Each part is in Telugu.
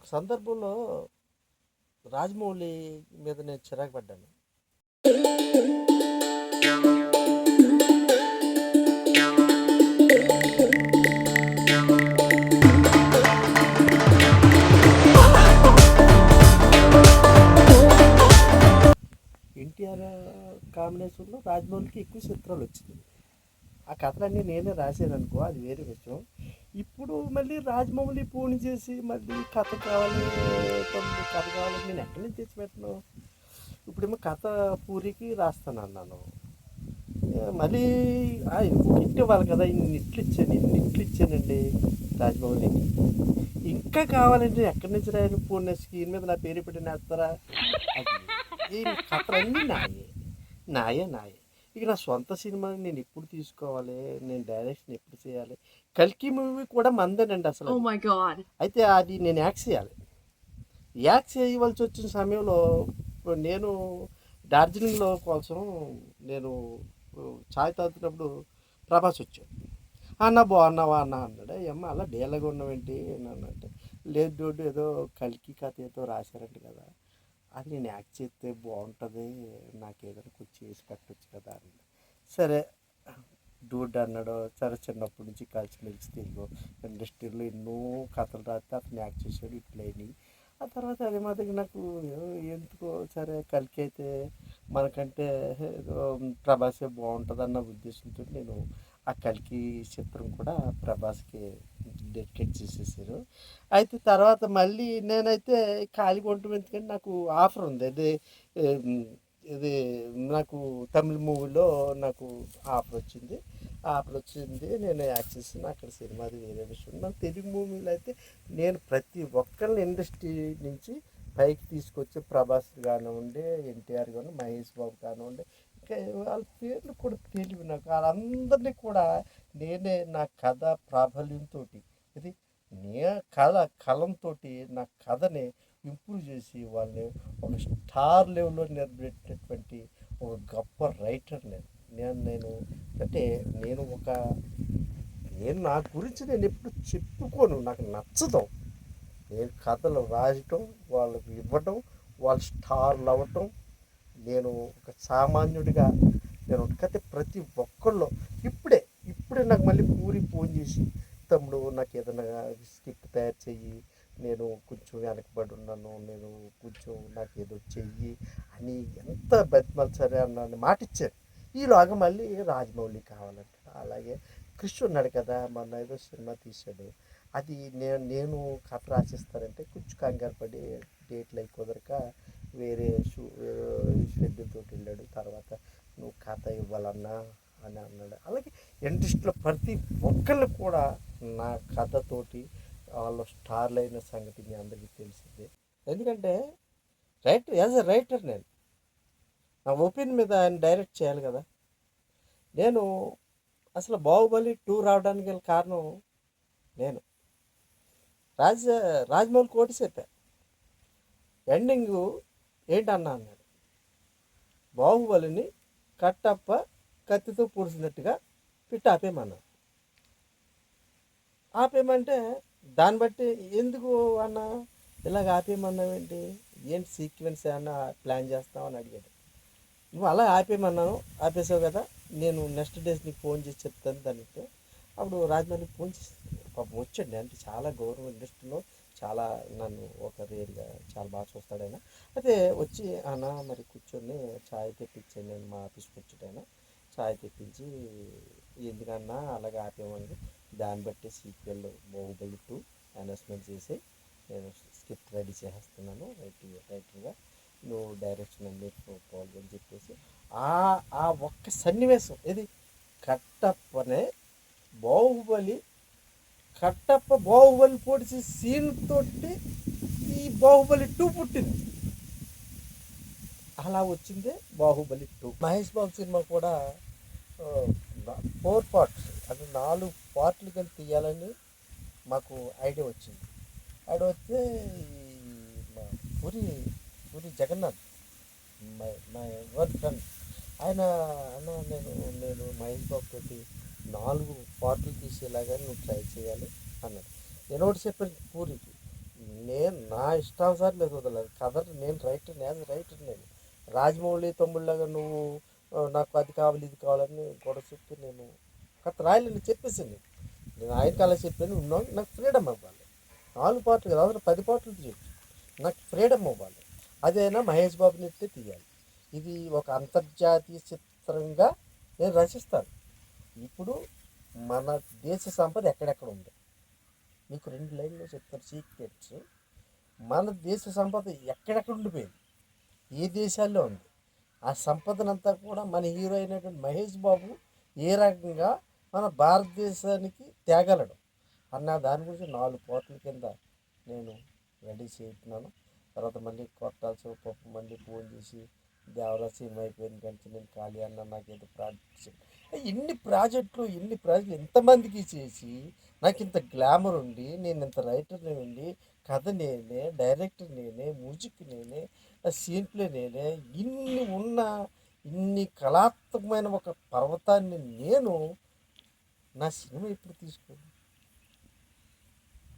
ఒక సందర్భంలో రాజమౌళి మీద నేను చిరాకు పడ్డాను. ఎన్టీఆర్ కాంబినేషన్లో రాజమౌళికి ఎక్కువ చిత్రాలు వచ్చింది ఆ కథలన్నీ నేనే రాశాను అనుకో అది వేరే విషయం. ఇప్పుడు మళ్ళీ రాజమౌళి ఫోన్ చేసి మళ్ళీ కథ కావాలి కథ కావాలి నేను ఎక్కడి నుంచి తెచ్చి పెట్టను? ఇప్పుడేమో కథ పూరికి రాస్తాను అన్నాను మళ్ళీ ఆ, గిట్ ఇవ్వాలి కదా ఇన్ని ఇట్లు ఇచ్చాను ఇన్ని ఇట్లు ఇచ్చానండి రాజమౌళికి ఇంకా కావాలంటే ఎక్కడి నుంచి రాయను? ఫోన్ స్క్రీన్ మీద నా పేరు పెట్టి నేస్తారా? అది. ఈ కథలన్నీ నాయే. నాయే నాయే. ఇక నా సొంత సినిమాని నేను ఎప్పుడు తీసుకోవాలి? నేను డైరెక్షన్ ఎప్పుడు చేయాలి? కల్కి మూవీ కూడా మందేనండి అసలు Oh. అయితే అది నేను యాక్ట్ చేయాలి. యాక్ట్ చేయవలసి వచ్చిన సమయంలో నేను డార్జిలింగ్లో కోసం నేను ఛాయ్ తాగుతున్నప్పుడు ప్రభాస్ వచ్చాడు. అన్న బాగున్నావా అన్న? అన్నాడు. అమ్మ అలా డేలాగా ఉన్నావేంటి అని అంటే లేదు డోడు ఏదో కలికి కథ ఏదో రాశారంట కదా. అది నేను యాక్ట్ చేస్తే బాగుంటుంది నాకు ఏదైనా కొంచెం చేసి పెట్టచ్చు కదా అని. సరే డూడ్ అన్నాడు. సరే చిన్నప్పటి నుంచి కలిసి మెలిసి తెలుగు ఇండస్ట్రీలో ఎన్నో కథలు రాస్తే అతను యాక్ట్ చేసాడు ఇట్లయినాయి ఆ తర్వాత అదే మాదిరి నాకు ఎందుకో సరే కలికి అయితే మనకంటే ఏదో ప్రభాసే బాగుంటుంది అన్న ఉద్దేశంతో నేను ఆ కలికి చిత్రం కూడా ప్రభాస్కి డెడికేట్ చేసేసారు. అయితే తర్వాత మళ్ళీ నేనైతే ఖాళీగా కొంటాం ఎందుకంటే నాకు ఆఫర్ ఉంది. అదే ఇది నాకు తమిళ మూవీలో నాకు ఆఫర్ వచ్చింది. ఆఫర్ వచ్చింది. నేను యాక్ట్ చేసిన అక్కడ సినిమాది వేరే విషయం. నాకు తెలుగు మూవీలో అయితే నేను ప్రతి ఒక్కరిని ఇండస్ట్రీ నుంచి పైకి తీసుకొచ్చే ప్రభాస్ కానివ్వండి ఎన్టీఆర్ కానివ్వండి మహేష్ బాబు కానివ్వండి వాళ్ళ పేర్లు కూడా తెలివి నాకు. వాళ్ళందరినీ కూడా నేనే నా కథ ప్రాబల్యంతో ఇది నే కళ కలంతో నా కథని ఇంప్రూవ్ చేసి వాళ్ళని ఒక స్టార్ లెవెల్లో నిలబెట్టినటువంటి ఒక గొప్ప రైటర్ నేను. నేను నేను అంటే నేను ఒక నేను నా గురించి నేను ఎప్పుడు చెప్పుకోను నాకు నచ్చదు. నేను కథలు రాయటం వాళ్ళకి ఇవ్వటం వాళ్ళు స్టార్లు అవ్వటం నేను ఒక సామాన్యుడిగా నేను కథ ప్రతి ఒక్కళ్ళు ఇప్పుడే ఇప్పుడే నాకు మళ్ళీ పూరి ఫోన్ చేసి తమ్ముడు నాకు ఏదైనా స్కిప్ తయారు చెయ్యి నేను కొంచెం వెనకబడి ఉన్నాను నేను కొంచెం నాకు ఏదో చెయ్యి అని ఎంత బతిమాలి సరే అన్న మాట ఇచ్చారు ఈలోగా మళ్ళీ రాజమౌళి కావాలంటాడు అలాగే కృష్ణ ఉన్నాడు కదా మొన్న ఏదో సినిమా తీశాడు. అది నేను నేను కథ రాసిస్తానంటే కొంచెం కంగారు పడి డేట్లు అయి కుదరక వేరే షూ షెడ్యూల్ తోటి వెళ్ళాడు. తర్వాత నువ్వు కథ ఇవ్వాలన్నా అని అన్నాడు. అలాగే ఇండస్ట్రీలో ప్రతి ఒక్కళ్ళు కూడా నా కథతోటి వాళ్ళు స్టార్లు అయిన సంగతి మీ అందరికీ తెలిసిందే. ఎందుకంటే రైటర్ యాజ్ ఎ రైటర్ నేను నా ఒపీనియన్ మీద ఆయన డైరెక్ట్ చేయాలి కదా. నేను అసలు బాహుబలి టూ రావడానికి గల కారణం నేను. రాజ రాజమౌళి కోటి చెప్పా. ఎండింగ్ ఏంటన్నా అన్నాడు. బాహుబలిని కట్టప్ప కత్తితో పూడ్చినట్టుగా పిట్ట ఆపేయమన్నాడు. ఆపేయమంటే దాన్ని బట్టి ఎందుకు అన్న? ఇలాగ ఆపేయమన్నావేంటి ఏంటి? సీక్వెన్స్ ఏమన్నా ప్లాన్ చేస్తావు అని అడిగాడు. నువ్వు అలా ఆపేయమన్నాను ఆపేసావు కదా నేను నెక్స్ట్ డేస్ నీకు ఫోన్ చేసి చెప్తాను దానికి అప్పుడు రాజమండ్రి ఫోన్ చేసి పాపం వచ్చాడు అంటే చాలా గౌరవం ఇండస్ట్రీలో చాలా నన్ను ఒక రేరుగా చాలా బాగా చూస్తాడు ఆయన. అయితే వచ్చి అన్న మరి కూర్చొని ఛాయ్ తెప్పించాను నేను మా ఆఫీస్కి వచ్చాడు ఛాయ్ తెప్పించి ఎందుకన్నా అలాగే ఆపేమని దాన్ని బట్టి సీక్వెల్ బాహుబలి టూ అనౌన్స్మెంట్ చేసి నేను స్క్రిప్ట్ రెడీ చేసేస్తున్నాను రైట్ రైటర్గా నువ్వు డైరెక్షన్ అన్ని పాల్గొని చెప్పేసి ఆ ఆ ఒక్క సన్నివేశం ఇది కట్టప్పనే బాహుబలి కట్టప్ప బాహుబలి పొడిచి సీన్ తోటి ఈ బాహుబలి టూ పుట్టింది. అలా వచ్చిందే బాహుబలి టూ మహేష్ బాబు సినిమా కూడా ఫోర్ పార్ట్స్ అంటే నాలుగు పార్ట్లు కలిపి తీయాలని మాకు ఐడియా వచ్చింది. ఐడియా వస్తే మా Puri Puri Jagannadh my my work friend ఆయన అన్న నేను నేను మహేష్ బాబు తోటి నాలుగు పార్ట్లు తీసేలాగా నువ్వు ట్రై చేయాలి అన్నాడు. నేను ఒకటి చెప్పాను పూరికి నేను నా ఇష్టానుసారి లేదు వదలదు కథ నేను రైటర్ నేను రైటర్ నేను. రాజమౌళి తమ్ముళ్ళగా నువ్వు నాకు అది కావాలి ఇది కావాలని గొడవ చెప్పి నేను కథ రాయలేని చెప్పేసింది. నేను ఆయన కాలం చెప్పాను నాకు ఫ్రీడమ్ ఇవ్వాలి నాలుగు పాటలు కదా అందులో పది పాటలు తీయచ్చు. నాకు ఫ్రీడమ్ ఇవ్వాలి అదైనా మహేష్ బాబుని ఎత్తే తీయాలి. ఇది ఒక అంతర్జాతీయ చిత్రంగా నేను రచిస్తాను. ఇప్పుడు మన దేశ సంపద ఎక్కడెక్కడ ఉంది? మీకు రెండు లైన్లో చెప్తారు సీక్రెట్స్. మన దేశ సంపద ఎక్కడెక్కడ ఉండిపోయింది? ఏ దేశాల్లో ఉంది? ఆ సంపదనంతా కూడా మన హీరో అయినటువంటి మహేష్ బాబు ఏ రకంగా మన భారతదేశానికి తేగలడు? అన్న దాని గురించి నాలుగు కోట్ల కింద నేను రెడీ చేస్తున్నాను. తర్వాత మళ్ళీ కొట్టాల్సి పప్పు మళ్ళీ ఫోన్ చేసి దేవరా ఏమైపోయింది అయిపోయింది నేను ఖాళీ అన్న నాకు ఏదో ప్రాజెక్ట్ ఇన్ని ప్రాజెక్టులు ఇన్ని ప్రాజెక్టులు ఎంతమందికి చేసి నాకు ఇంత గ్లామర్ ఉండి నేను ఇంత రైటర్ని ఉండి కథ నేనే డైరెక్టర్ నేనే మ్యూజిక్ నేనే సీన్ ప్లే నేనే ఇన్ని ఉన్న ఇన్ని కళాత్మకమైన ఒక పర్వతాన్ని నేను నా సినిమా ఎప్పుడు తీసుకోను?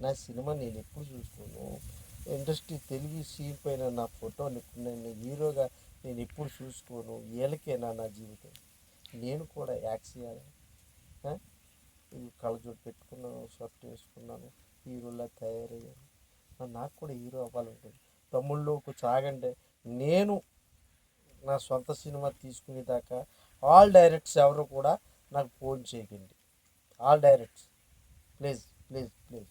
నా సినిమా నేను ఎప్పుడు చూసుకోను? ఇండస్ట్రీ తెలుగు సీన్ పైన నా ఫోటో నేను హీరోగా నేను ఎప్పుడు చూసుకోను? వీళ్ళకేనా నా జీవితం? నేను కూడా యాక్ట్ చేయాలి. కళ్ళజోడు పెట్టుకున్నాను షర్ట్ వేసుకున్నాను హీరోలా తయారయ్యాను. నాకు కూడా హీరో అవ్వాలంటుంది. తమ్ముళ్ళు సాగండి నేను నా సొంత సినిమా తీసుకునేదాకా ఆల్ డైరెక్ట్స్ ఎవరు కూడా నాకు ఫోన్ చేయకండి. All directs please please please.